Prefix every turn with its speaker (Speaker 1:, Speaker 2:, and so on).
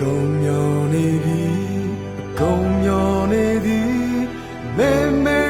Speaker 1: ကုန်မြော်နေပြီကုန်မြော်နေသည်မေ
Speaker 2: မေ